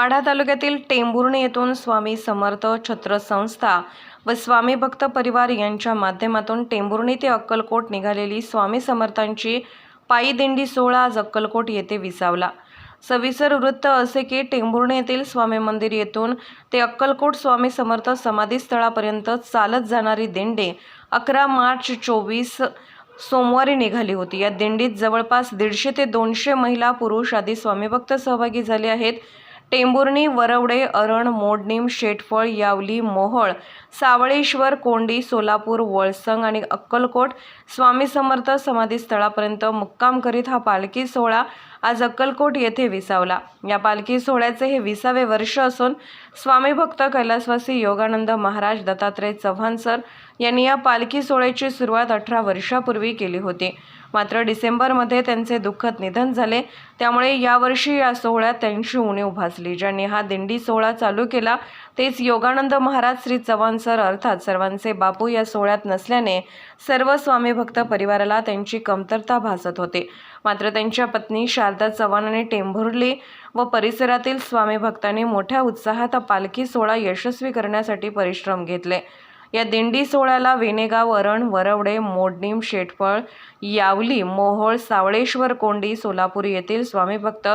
माढा तालुक्यातील टेंभुर्णी येथून स्वामी समर्थ छत्र संस्था व स्वामी भक्त परिवार यांच्या माध्यमातून टेंभुर्णी ते अक्कलकोट निघालेली स्वामी समर्थांची पायी दिंडी सोहळा आज अक्कलकोट येथे विसावला. सविस्तर वृत्त असे की टेंभुर्णी येथील स्वामी मंदिर येथून ते अक्कलकोट स्वामी समर्थ समाधीस्थळापर्यंत चालत जाणारी दिंडी अकरा मार्च चोवीस सोमवारी निघाली होती. या दिंडीत जवळपास दीडशे ते दोनशे महिला पुरुष आदी स्वामीभक्त सहभागी झाले आहेत. टेंभुर्णी वरवडे अरण मोडणीम शेटफळ यावली मोहळ सावळेश्वर कोंडी सोलापूर वळसंग आणि अक्कलकोट स्वामी समर्थ समाधीस्थळापर्यंत मुक्काम करीत हा पालखी सोहळा आज अक्कलकोट येथे विसावला. या पालखी सोहळ्याचे हे विसावे वर्ष असून स्वामी भक्त कैलासवासी योगानंद महाराज दत्तात्रय चव्हाण सर यांनी या पालखी सोहळ्याची सुरुवात अठरा वर्षापूर्वी केली होती. मात्र डिसेंबरमध्ये त्यांचे दुःखद निधन झाले. त्यामुळे यावर्षी या सोहळ्यात त्यांची उणीव भासली. ज्यांनी हा दिंडी सोहळा चालू केला तेच योगानंद महाराज श्री चव्हाण सर अर्थात सर्वांचे बापू या सोहळ्यात नसल्याने सर्व स्वामी भक्त परिवाराला त्यांची कमतरता भासत होते. मात्र त्यांच्या पत्नी शारदा चव्हाण आणि टेंभुर्ली व परिसरातील स्वामी भक्तांनी मोठ्या उत्साहात पालखी सोहळा यशस्वी करण्यासाठी परिश्रम घेतले. या दिंडी सोहळ्याला वेणेगाव वरण वरवडे मोडणीम शेटफळ यावली मोहोळ सावळेश्वर कोंडी सोलापूर येथील स्वामी भक्त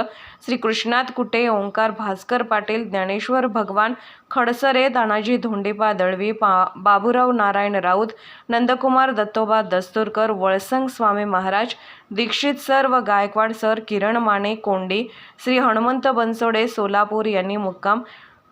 श्रीकृष्णात कुटे ओंकार भास्कर पाटील ज्ञानेश्वर भगवान खडसरे तानाजी धोंडेपा दळवी पा बाबूराव नारायण राऊत नंदकुमार दत्तोबा दस्तुरकर वळसंग स्वामी महाराज दीक्षित सर व गायकवाड सर किरण माने कोंडी श्री हनुमंत बनसोडे सोलापूर यांनी मुक्काम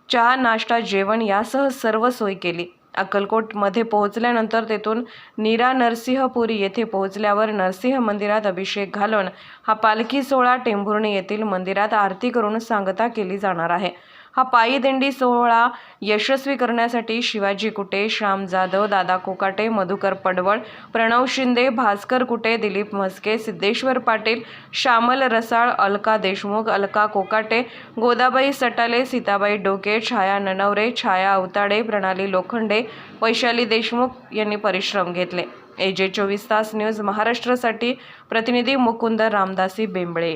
चहा नाश्ता जेवण यासह सर्व सोय केली. अक्कलकोटमध्ये पोहोचल्यानंतर तेथून नीरा नरसिंहपुरी येथे पोहोचल्यावर नरसिंह मंदिरात अभिषेक घालून हा पालखी सोहळा टेंभुर्णी येथील मंदिरात आरती करून सांगता केली जाणार आहे. हा पायीदिंडी सोहळा यशस्वी करण्यासाठी शिवाजी कुटे श्याम जाधव दादा कोकाटे मधुकर पडवळ प्रणव शिंदे भास्कर कुटे दिलीप म्हस्के सिद्धेश्वर पाटील श्यामल रसाळ अलका देशमुख अलका कोकाटे गोदाबाई सटाले सीताबाई डोके छाया ननवरे छाया अवताडे प्रणाली लोखंडे वैशाली देशमुख यांनी परिश्रम घेतले. ए जे चोवीस तास न्यूज महाराष्ट्रासाठी प्रतिनिधी मुकुंद रामदासी बेंबळे.